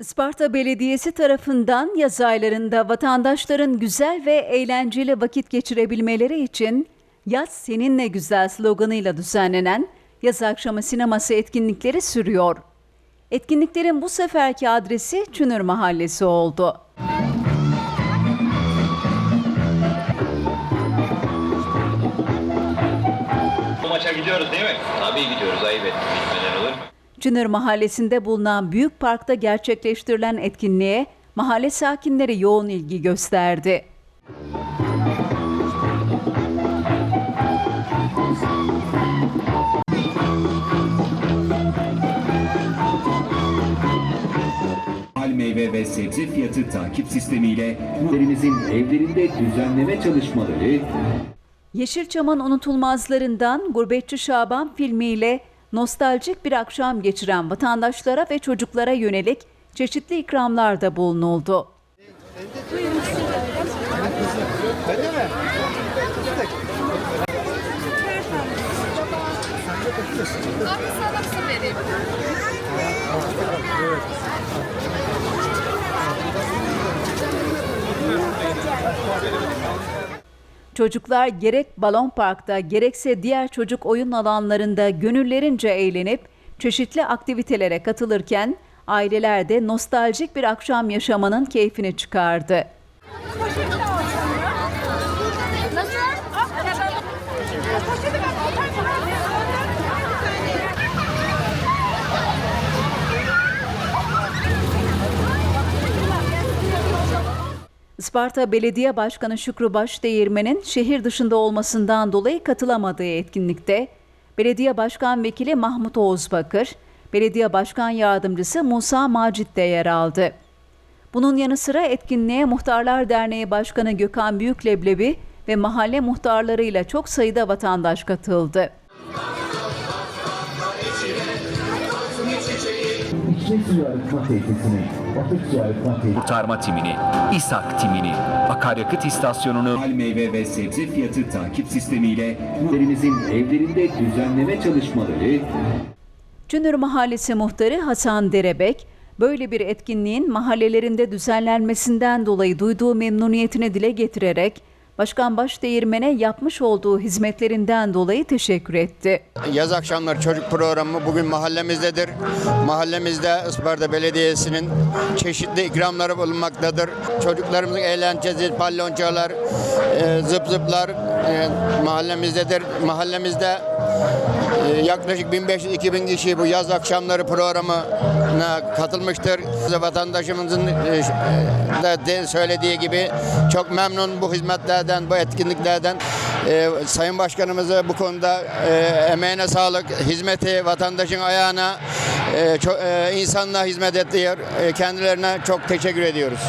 Isparta Belediyesi tarafından yaz aylarında vatandaşların güzel ve eğlenceli vakit geçirebilmeleri için Yaz Seninle Güzel sloganıyla düzenlenen yaz akşamı sineması etkinlikleri sürüyor. Etkinliklerin bu seferki adresi Çünür Mahallesi oldu. Bu maça gidiyoruz değil mi? Tabii gidiyoruz ayıp ettim. Gitmeden olur mu? Çınır Mahallesi'nde bulunan Büyük Park'ta gerçekleştirilen etkinliğe mahalle sakinleri yoğun ilgi gösterdi. Meyve ve sebze fiyatı takip sistemiyle müşterimizin evlerinde düzenleme çalışmaları Yeşilçam'ın unutulmazlarından Gurbetçi Şaban filmiyle nostaljik bir akşam geçiren vatandaşlara ve çocuklara yönelik çeşitli ikramlarda bulunuldu. Vereyim? Çocuklar gerek balon parkta gerekse diğer çocuk oyun alanlarında gönüllerince eğlenip çeşitli aktivitelere katılırken aileler de nostaljik bir akşam yaşamanın keyfini çıkardı. Isparta Belediye Başkanı Şükrü Başdeğirmen'in şehir dışında olmasından dolayı katılamadığı etkinlikte Belediye Başkan Vekili Mahmut Oğuzbakır, Belediye Başkan Yardımcısı Musa Macit de yer aldı. Bunun yanı sıra etkinliğe Muhtarlar Derneği Başkanı Gökhan Büyükleblebi ve mahalle muhtarlarıyla çok sayıda vatandaş katıldı. Kurtarma timini, İSAK timini, akaryakıt istasyonunu hal meyve ve sebze fiyatı takip sistemiyle müşterimizin evlerinde düzenleme çalışmaları Cünür Mahallesi Muhtarı Hasan Derebek, böyle bir etkinliğin mahallelerinde düzenlenmesinden dolayı duyduğu memnuniyetini dile getirerek Başkan Başdeğirmen'e yapmış olduğu hizmetlerinden dolayı teşekkür etti. Yaz akşamları çocuk programı bugün mahallemizdedir. Mahallemizde Isparta Belediyesi'nin çeşitli ikramları bulunmaktadır. Çocuklarımızın eğlencesi, palloncalar, e, zıp zıplar e, mahallemizdedir. Mahallemizde e, yaklaşık 1500-2000 kişi bu yaz akşamları programına katılmıştır. Vatandaşımızın e, de, de söylediği gibi çok memnun bu hizmetlerden, bu etkinliklerden. E, Sayın Başkanımızı bu konuda e, emeğine sağlık, hizmeti vatandaşın ayağına, e, e, insanlığa hizmet ediyor. E, kendilerine çok teşekkür ediyoruz.